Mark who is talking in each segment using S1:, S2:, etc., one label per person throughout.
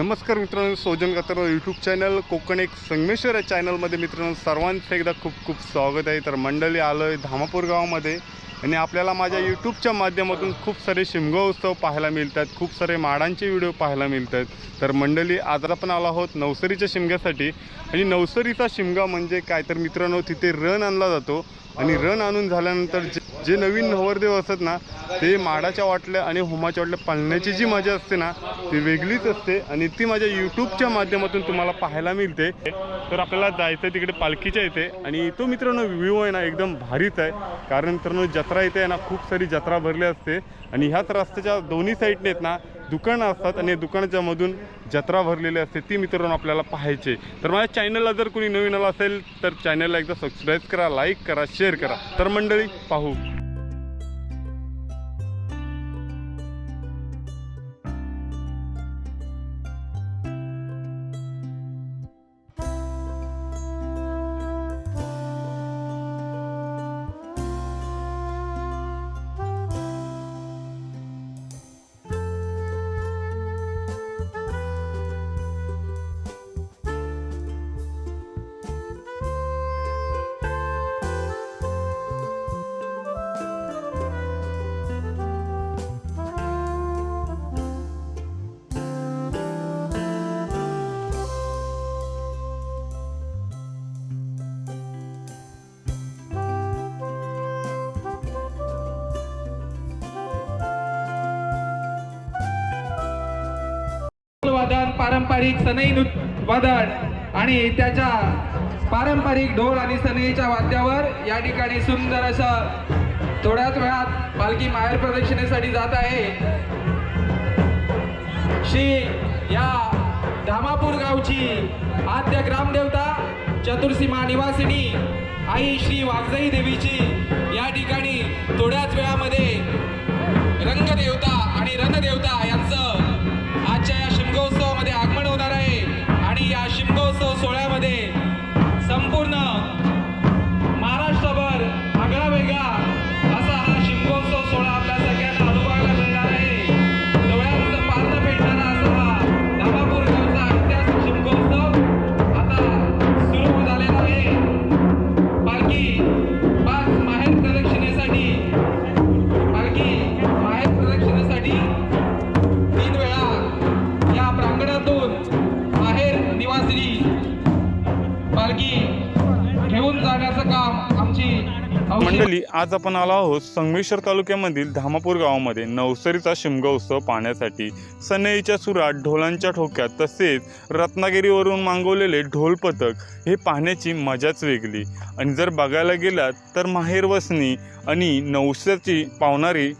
S1: नमस्कार मित्रांनो Sojan Katar YouTube channel Konkan एक संगमेश्वर या चॅनलमध्ये मित्रांनो सर्वांचं एकदा खूप खूप स्वागत आहे. तर मंडळी आलो आहे धामापूर गावामध्ये आणि आपल्याला माझ्या यूट्यूबच्या माध्यमातून खूप सारे शिमगा उत्सव पाहायला मिळतात खूप सारे माडांचे व्हिडिओ पाहायला मिळतात. तर मंडळी आज आपण आलो आहोत नवसरीच्या शिमग्यासाठी. आणि नवसरीचा शिमगा म्हणजे काय? तर मित्रांनो तिथे रण आणला जातो. आणि रण आणून झाल्यानंतर जे जे नवीन नवरदेव असतात ना ते माडाच्या वाटल्या आणि होमाच्या वाटल्या पाळण्याची जी मजा असते ना ती वेगळीच असते आणि ती माझ्या यूट्यूबच्या माध्यमातून तुम्हाला पाहायला मिळते. तर आपल्याला जायचं आहे तिकडे पालखीच्या येते आणि तो मित्रांनो व्ह्यू आहे ना एकदम भारीच आहे. कारण मित्रांनो जत्रा इथे आहे ना खूप सारी जत्रा भरली असते. आणि ह्याच रस्त्याच्या दोन्ही साईडने आहेत ना दुकानं असतात आणि दुकानाच्या मधून जत्रा भरलेली असते ती मित्रांनो आपल्याला पाहायचे तर माझ्या चॅनलला जर कोणी नवीन आला असेल तर चॅनलला एकदा सबस्क्राईब करा लाईक करा शेअर करा. तर मंडळी पाहू.
S2: पारंपरिक सनई नृत्य वादन आणि त्याच्या पारंपरिक ढोल आणि सनईच्या वाद्यावर या ठिकाणी सुंदर असं थोड्याच वेळात पालखी माहेर प्रदक्षिणेसाठी जात आहे. श्री या धामापूर गावची आद्य ग्रामदेवता चतुर्सीमा निवासिनी आई श्री वागजाई देवीची या ठिकाणी थोड्याच वेळामध्ये रंगदेव
S1: मंडळी आज आपण आलो आहोत संगमेश्वर तालुक्यामधील धामापूर गावामध्ये. नवसरीचा शिमगा उत्सव पाहण्यासाठी सनईच्या सुरात ढोलांच्या ठोक्यात तसेच रत्नागिरीवरून मागवलेले ढोल पथक हे पाहण्याची मजाच वेगळी. आणि जर बघायला गेलात तर माहेर वसनी आणि नवसरची पावणारी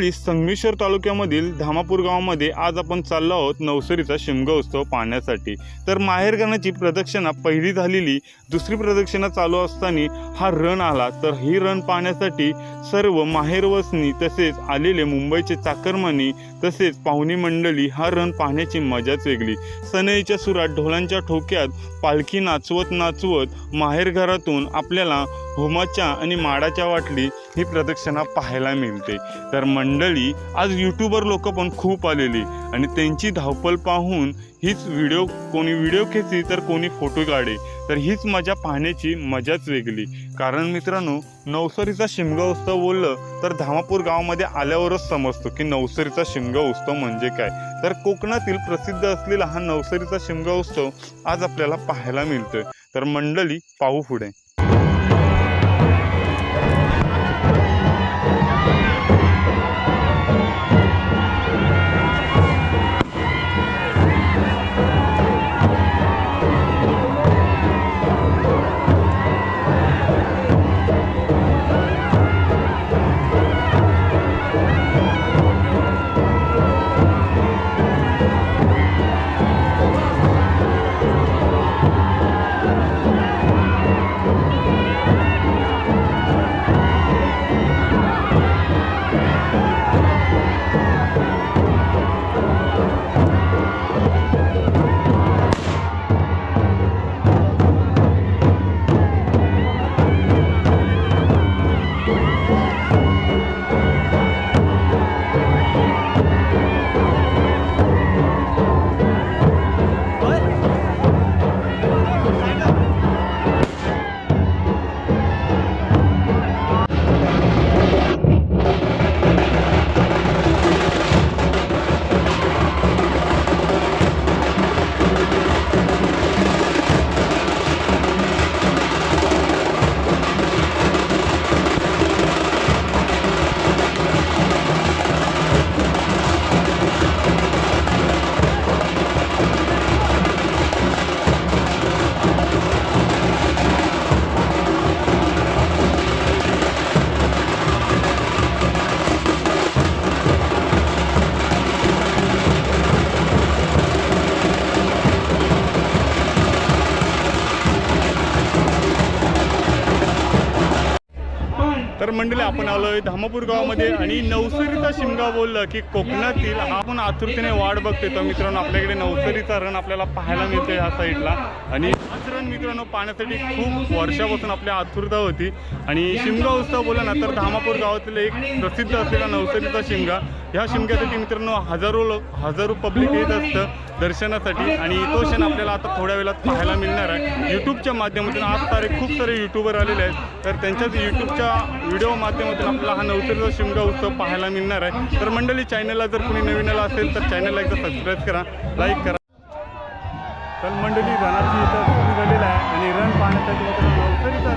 S1: संगमेश्वर तालुक्यामधील धामापूर गावामध्ये आज आपण चाललो आहोत नवसरीचा शिमगा उत्सव पाहण्यासाठी. तर माहेरगणाची प्रदक्षिणा पहिली झालेली दुसरी प्रदक्षिणा चालू असताना हा रण आला. तर ही रण पाहण्यासाठी सर्व माहेरवसनी तसेच आलेले मुंबईचे चाकरमानी तसेच पाहुणी मंडळी हा रण पाहण्याची मजाच वेगळी. सनईच्या सुरात ढोलांच्या ठोक्यात पालखी नाचवत नाचवत माहेरघरातून आपल्याला होमाच्या आणि माडाच्या वाटली ही प्रदक्षिणा पाहायला मिळते. तर मंडळी आज यूट्यूबर लोक पण खूप आलेली आणि त्यांची धावपळ पाहून हीच व्हिडिओ कोणी व्हिडिओ खेचली तर कोणी फोटो काढे तर हीच मजा पाहण्याची मजाच वेगळी. कारण मित्रांनो नवसरीचा शिमगा उत्सव बोललं तर धामापूर गावामध्ये आल्यावरच समजतो की नवसरीचा शिमगा उत्सव म्हणजे काय. तर कोकणातील प्रसिद्ध असलेला हा नवसरीचा शिमगा उत्सव आज आपल्याला पाहायला मिळतोय. तर मंडळी पाहू पुढे. तर आपण आलोय धामापूर गावामध्ये आणि नवसरीचा शिमगा बोललं की कोकणातील आपण आतुरतेने वाट बघतोय. तर मित्रांनो आपल्याकडे नवसरीचा रण आपल्याला पाहायला मिळतोय ह्या साईडला आणि कारण मित्रांनो पाहण्यासाठी खूप वर्षापासून आपल्या आतुरता होती. आणि शिमगा उत्सव बोला ना तर धामापूर गावातील एक प्रसिद्ध असलेला नवसरीचा शिमगा. ह्या शिमग्यासाठी मित्रांनो हजारो लोक हजारो पब्लिक येत असतं दर्शनासाठी. आणि तो क्षण आपल्याला आता थोड्या वेळात पाहायला मिळणार आहे. यूट्यूबच्या माध्यमातून आज तारीख खूप सारे यूट्यूबर आलेले आहेत. तर त्यांच्याच यूट्यूबच्या व्हिडिओ माध्यमातून आपला हा नवसरीचा शिमगा उत्सव पाहायला मिळणार आहे. तर मंडळी चॅनलला जर कोणी नवीन आला असेल तर चॅनलला एकदा सबस्क्राईब करा लाईक करा. तर मंडळी गाण्याची इथं सुरू आहे. आणि रन पाहण्यासाठी मित्रांनो नवसरीचा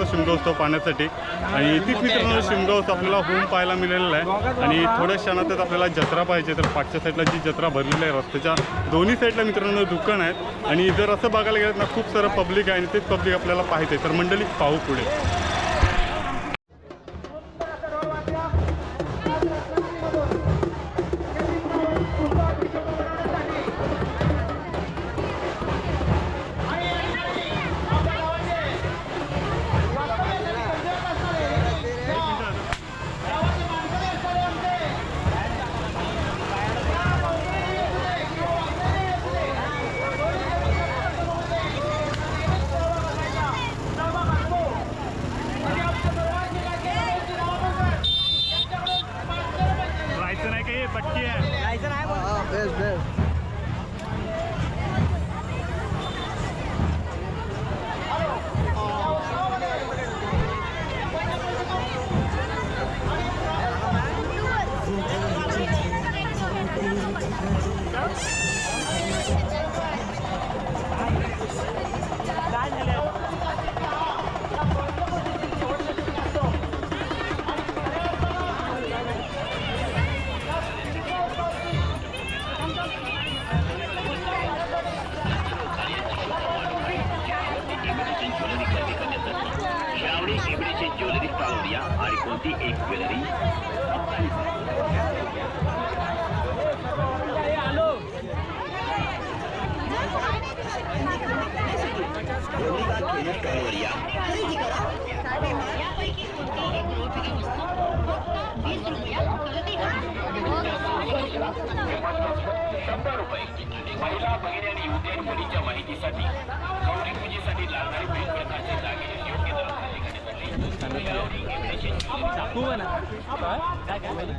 S1: वर्षाचा शिमगोत्सव पाहण्यासाठी. आणि इथेच मित्रांनो शिमगोत्सव आपल्याला होम पाहायला मिळालेला आहे. आणि थोड्या क्षणातच आपल्याला जत्रा पाहिजे तर पाठच्या साईडला जी जत्रा भरलेली आहे रस्त्याच्या दोन्ही साईडला मित्रांनो दुकान आहेत. आणि जर असं बघायला गेलं ना खूप सारं पब्लिक आहे आणि तेच पब्लिक आपल्याला पाहिजे तर मंडळी पाहू पुढे.
S3: या आणि कोणती एक ज्वेलरी चालवून या शंभर रुपये महिला भगिनी आणि युवती आणि मुलींच्या माहितीसाठी गौरी पूजेसाठी लागणारे विविध प्रकारचे दागिने योग्य दरात खरेदी करण्यासाठी श्रावणी शेगडीची ज्वेलरी